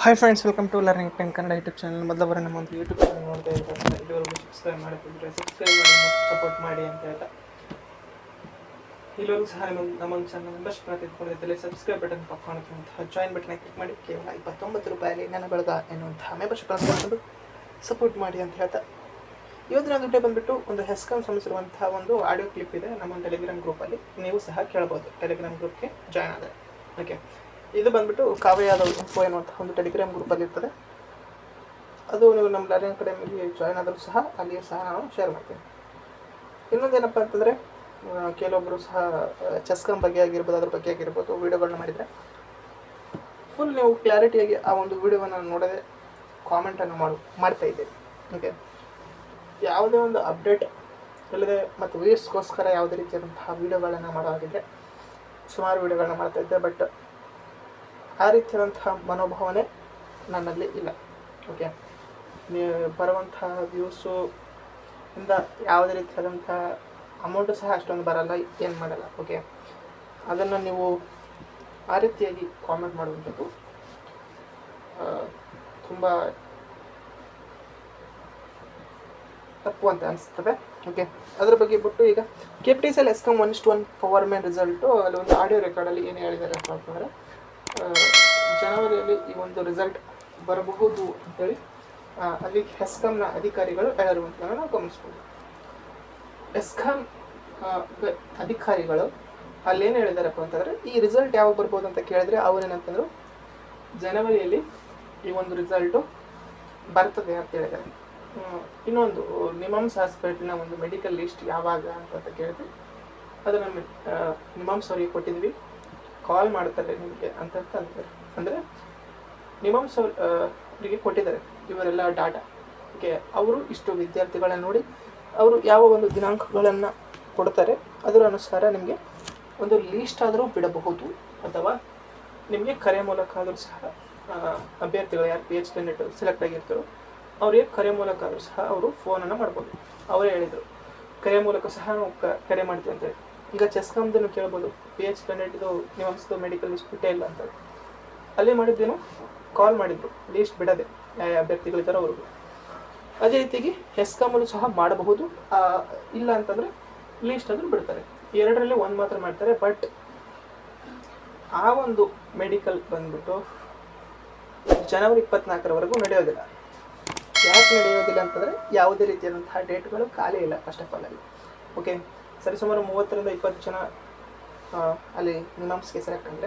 Hi friends welcome to learning pen Kannada YouTube channel ಮೊದಲ ನಮ್ಮ ಒಂದು ಯೂಟ್ಯೂಬ್ ಚಾನಲ್ ನೋಡ್ತಾ ಇದ್ದಾರೆ ಇದುವರೆಗೂ ಸಬ್ಸ್ಕ್ರೈಬ್ ಮಾಡಿದ್ರೆ ಸಬ್ಸ್ಕ್ರೈಬ್ ಮಾಡಿ ಮತ್ತು ಸಪೋರ್ಟ್ ಮಾಡಿ ಅಂತ ಹೇಳ್ತಾ. ಇಲ್ಲಿವರೆಗೂ ಸಹ ನಿಮ್ಮ ಒಂದು ಚಾನಲ್ ಮೆಂಬರ್ಶಿಪ್ ತೆಗೆದುಕೊಂಡಿದ್ದಲ್ಲಿ ಸಬ್ಸ್ಕ್ರೈಬ್ ಬಟನ್ ಪಕ್ಕಾಣುವಂತಹ ಜಾಯಿನ್ ಬಟನ್ ಕ್ಲಿಕ್ ಮಾಡಿ. ಕೇವಲ ಇಪ್ಪತ್ತೊಂಬತ್ತು ರೂಪಾಯಲ್ಲಿ ನನ್ನ ಬೆಳಗ ಎನ್ನುವಂತಹ ಮೆಂಬರ್ಶಿಪ್ ತೆಗೆದುಕೊಂಡು ಸಪೋರ್ಟ್ ಮಾಡಿ ಅಂತ ಹೇಳ್ತಾ. ಇವತ್ತಿನ ಒಂದು ಬಂದುಬಿಟ್ಟು ಒಂದು ಹೆಸ್ಕಾಮ್ ಸಂಬಂಧಿಸಿರುವಂತಹ ಒಂದು ಆಡಿಯೋ ಕ್ಲಿಪ್ ಇದೆ ನಮ್ಮ ಟೆಲಿಗ್ರಾಮ್ ಗ್ರೂಪಲ್ಲಿ ನೀವು ಸಹ ಕೇಳಬಹುದು ಟೆಲಿಗ್ರಾಮ್ ಗ್ರೂಪ್ಗೆ ಜಾಯ್ನ್ ಆದರೆ. ಓಕೆ ಇದು ಬಂದ್ಬಿಟ್ಟು ಕಾವ್ಯ ಯಾದವ್ ಇನ್ಫೋ ಎನ್ನುವಂತಹ ಒಂದು ಟೆಲಿಗ್ರಾಮ್ ಗ್ರೂಪ್ ಇರ್ತದೆ ಅದು ನೀವು ನಮ್ಮ ಲರ್ನಿಂಗ್ ಅಕಾಡೆಮಿಗೆ ಜಾಯ್ನ್ ಆದರೂ ಸಹ ಅಲ್ಲಿಯೂ ಸಹ ನಾನು ಶೇರ್ ಮಾಡ್ತೀನಿ ಇನ್ನೊಂದೇನಪ್ಪ ಅಂತಂದರೆ ಕೆಲವೊಬ್ಬರು ಸಹ ಚೆಸ್ಕಮ್ ಬಗ್ಗೆ ಆಗಿರ್ಬೋದು, ಅದ್ರ ಬಗ್ಗೆ ಆಗಿರ್ಬೋದು ವೀಡಿಯೋಗಳನ್ನ ಮಾಡಿದರೆ ಫುಲ್ ನೀವು ಕ್ಲಾರಿಟಿಯಾಗಿ ಆ ಒಂದು ವೀಡಿಯೋವನ್ನು ನೋಡದೆ ಕಾಮೆಂಟನ್ನು ಮಾಡು, ಮಾಡ್ತಾ ಇದ್ದೀರಿ. ಓಕೆ ಯಾವುದೇ ಒಂದು ಅಪ್ಡೇಟ್ ಇಲ್ಲದೆ ಮತ್ತು ವ್ಯೂಸ್ಗೋಸ್ಕರ ಯಾವುದೇ ರೀತಿಯಾದಂತಹ ವೀಡಿಯೋಗಳನ್ನು ಹಾಗಿದ್ರೆ, ಸುಮಾರು ವೀಡಿಯೋಗಳನ್ನ ಮಾಡ್ತಾ ಇದ್ದೆ ಬಟ್ ಆ ರೀತಿಯಾದಂತಹ ಮನೋಭಾವನೆ ನನ್ನಲ್ಲಿ ಇಲ್ಲ. ಓಕೆ ನೀವು ಬರುವಂತಹ ವ್ಯೂಸು ಇಂದ ಯಾವುದೇ ರೀತಿಯಾದಂಥ ಅಮೌಂಟು ಸಹ ಅಷ್ಟೊಂದು ಬರಲ್ಲ, ಏನು ಮಾಡಲ್ಲ. ಓಕೆ ಅದನ್ನು ನೀವು ಆ ರೀತಿಯಾಗಿ ಕಾಮೆಂಟ್ ಮಾಡುವಂಥದ್ದು ತುಂಬ ತಪ್ಪು ಅಂತ ಅನಿಸ್ತದೆ. ಓಕೆ ಅದ್ರ ಬಗ್ಗೆ ಬಿಟ್ಟು ಈಗ K P T C ESCOM one ಇಷ್ಟು ಒನ್ ಪವರ್ ಮ್ಯಾನ್ ರಿಸಲ್ಟು ಅಲ್ಲಿ ಒಂದು ಆಡಿಯೋ ರೆಕಾರ್ಡಲ್ಲಿ ಏನು ಹೇಳಿದ್ದಾರೆ ಅಂತ ಅಂತಂದರೆ ಜನವರಿಯಲ್ಲಿ ಈ ಒಂದು ರಿಸಲ್ಟ್ ಬರಬಹುದು ಅಂತೇಳಿ ಅಲ್ಲಿ ಹೆಸ್ಕಾಂನ ಅಧಿಕಾರಿಗಳು ಹೇಳಿರುವಂಥದ್ದನ್ನು ನಾವು ಗಮನಿಸ್ಬೋದು. ಎಸ್ಕಾಂ ಅಧಿಕಾರಿಗಳು ಅಲ್ಲೇನು ಹೇಳಿದಾರಪ್ಪ ಅಂತಂದರೆ, ಈ ರಿಸಲ್ಟ್ ಯಾವಾಗ ಬರ್ಬೋದು ಅಂತ ಕೇಳಿದ್ರೆ ಅವರೇನಂತಂದ್ರು ಜನವರಿಯಲ್ಲಿ ಈ ಒಂದು ರಿಸಲ್ಟು ಬರ್ತದೆ ಅಂತ ಹೇಳಿದ್ದಾರೆ ಇನ್ನೊಂದು, ನಿಮಮ್ಸ್ ಹಾಸ್ಪಿಟ್ಲಿನ ಒಂದು ಮೆಡಿಕಲ್ ಲಿಸ್ಟ್ ಯಾವಾಗ ಅಂತ ಕೇಳಿದ್ರೆ, ಅದನ್ನು ನಿಮಮ್ಸ್ ಅವರಿಗೆ ಕೊಟ್ಟಿದ್ವಿ. ಕಾಲ್ ಮಾಡ್ತಾರೆ ನಿಮಗೆ ಅಂತ ಅಂತ ಅಂತಾರೆ ಅಂದರೆ ನಿಮಮ್ಸ್ ಸೌ ಅವರಿಗೆ ಕೊಟ್ಟಿದ್ದಾರೆ ಇವರೆಲ್ಲ ಡಾಟಾ ಓಕೆ ಅವರು ಇಷ್ಟು ವಿದ್ಯಾರ್ಥಿಗಳನ್ನ ನೋಡಿ, ಅವರು ಯಾವ ಒಂದು ದಿನಾಂಕಗಳನ್ನು ಕೊಡ್ತಾರೆ, ಅದರ ಅನುಸಾರ ನಿಮಗೆ ಒಂದು ಲೀಸ್ಟ್ ಆದರೂ ಬಿಡಬಹುದು, ಅಥವಾ ನಿಮಗೆ ಕರೆ ಮೂಲಕ ಆದರೂ ಸಹ ಅಭ್ಯರ್ಥಿಗಳು ಯಾರು ಪಿ ಎಚ್ ಕ್ಯಾಂಡಿಡೇಟ್ ಸೆಲೆಕ್ಟ್ ಆಗಿರ್ತಾರೋ, ಅವರಿಗೆ ಕರೆ ಮೂಲಕ ಆದರೂ ಸಹ ಅವರು ಫೋನನ್ನು ಮಾಡ್ಬೋದು. ಅವರೇ ಹೇಳಿದರು, ಕರೆ ಮೂಲಕ ಸಹ ನಾವು ಕರೆ ಮಾಡ್ತೀವಿ ಅಂತೇಳಿ ಈಗ ಚೆಸ್ಕಾಮ್ದನ್ನು ಕೇಳ್ಬೋದು. ಪಿ ಎಚ್ ನೀವು ಅನಿಸ್ತು ಮೆಡಿಕಲ್ ಲಿಸ್ಟ್ ಬಿಟ್ಟೇ ಇಲ್ಲ ಅಂತ. ಅಲ್ಲಿ ಮಾಡಿದ್ದೇನು? ಕಾಲ್ ಮಾಡಿದ್ರು. ಲೀಸ್ಟ್ ಬಿಡದೆ. ಯಾವ ಅಭ್ಯರ್ಥಿಗಳು ಅಭ್ಯರ್ಥಿಗಳಿದ್ದಾರೋ ಅವ್ರಿಗೂ ಅದೇ ರೀತಿಯಾಗಿ ಹೆಸ್ಕಾಮಲ್ಲೂ ಸಹ ಮಾಡಬಹುದು. ಇಲ್ಲ ಅಂತಂದರೆ ಲೀಸ್ಟ್ ಅಂದರೆ ಬಿಡ್ತಾರೆ. ಎರಡರಲ್ಲಿ ಒಂದು ಮಾತ್ರ ಮಾಡ್ತಾರೆ ಬಟ್ ಆ ಒಂದು ಮೆಡಿಕಲ್ ಬಂದ್ಬಿಟ್ಟು ಜನವರಿ ಇಪ್ಪತ್ನಾಲ್ಕರವರೆಗೂ ನಡೆಯೋದಿಲ್ಲ. ಯಾಕೆ ನಡೆಯೋದಿಲ್ಲ ಅಂತಂದರೆ ಯಾವುದೇ ರೀತಿಯಾದಂತಹ ಡೇಟ್ಗಳು ಖಾಲಿ ಇಲ್ಲ ಫಸ್ಟ್ ಆಫ್ ಆಲ್ ಅಲ್ಲಿ. ಓಕೆ ಸರಿಸುಮಾರು ಮೂವತ್ತರಿಂದ ಇಪ್ಪತ್ತು ಜನ ಅಲ್ಲಿ ನಿಮಾಮ್ಸ್ಗೆ ಸೆಲೆಕ್ಟ್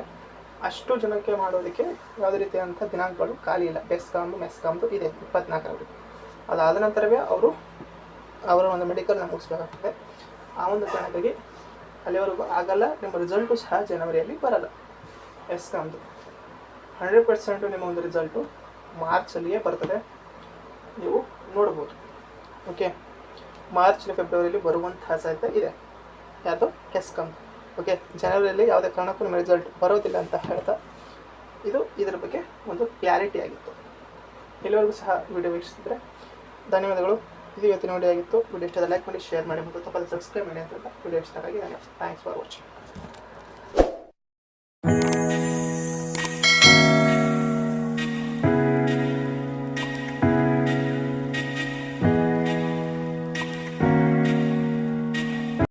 ಅಷ್ಟು ಜನಕ್ಕೆ ಮಾಡೋದಕ್ಕೆ ಯಾವುದೇ ರೀತಿಯಾದಂಥ ದಿನಾಂಕಗಳು ಖಾಲಿ ಇಲ್ಲ. ಬೆಸ್ಕಾಮ್ದು ಮೆಸ್ಕಾಮ್ದು ಇದೆ ಇಪ್ಪತ್ನಾಲ್ಕರವರೆಗೆ ಅದಾದ ನಂತರವೇ ಅವರು ಅವರ ಒಂದು ಮೆಡಿಕಲ್ನ ಮುಗಿಸ್ಬೇಕಾಗ್ತದೆ. ಆ ಒಂದು ಕಾರಣಕ್ಕಾಗಿ ಅಲ್ಲಿವರೆಗೂ ಆಗಲ್ಲ. ನಿಮ್ಮ ರಿಸಲ್ಟು ಸಹ ಜನವರಿಯಲ್ಲಿ ಬರಲ್ಲ. ಎಸ್ಕಾಮ್ದು ಹಂಡ್ರೆಡ್ ಪರ್ಸೆಂಟು ನಿಮ್ಮ ಒಂದು ರಿಸಲ್ಟು ಮಾರ್ಚಲ್ಲಿಯೇ ಬರ್ತದೆ. ನೀವು ನೋಡ್ಬೋದು. ಓಕೆ ಮಾರ್ಚ್, ಫೆಬ್ರವರಿಯಲ್ಲಿ ಬರುವಂತಹ ಸಾಧ್ಯತೆ ಇದೆ. ಯಾವುದು? ಕೆಸ್ಕಮ್ ಓಕೆ ಜನರಲ್ಲಿ ಯಾವುದೇ ಕಾರಣಕ್ಕೂ ನಿಮ್ಮ ರಿಸಲ್ಟ್ ಬರೋದಿಲ್ಲ ಅಂತ ಹೇಳ್ತಾ ಇದು ಇದರ ಬಗ್ಗೆ ಒಂದು ಕ್ಲಾರಿಟಿ ಆಗಿತ್ತು. ಇಲ್ಲಿವರೆಗೂ ಸಹ ವಿಡಿಯೋ ವೀಕ್ಷಿಸಿದ್ರೆ ಧನ್ಯವಾದಗಳು. ಇದು ಇವತ್ತಿನ ವಿಡಿಯೋ ಆಗಿತ್ತು. ವಿಡಿಯೋ ಇಷ್ಟದ ಲೈಕ್ ಮಾಡಿ ಶೇರ್ ಮಾಡಿ, ಮತ್ತು ತಪ್ಪದೆ ಸಬ್ಸ್ಕ್ರೈಬ್ ಮಾಡಿ ಅಂತ ವಿಡಿಯೋ ಇಷ್ಟ ಆಗಿ ಥ್ಯಾಂಕ್ಸ್ ಫಾರ್ ವಾಚಿಂಗ್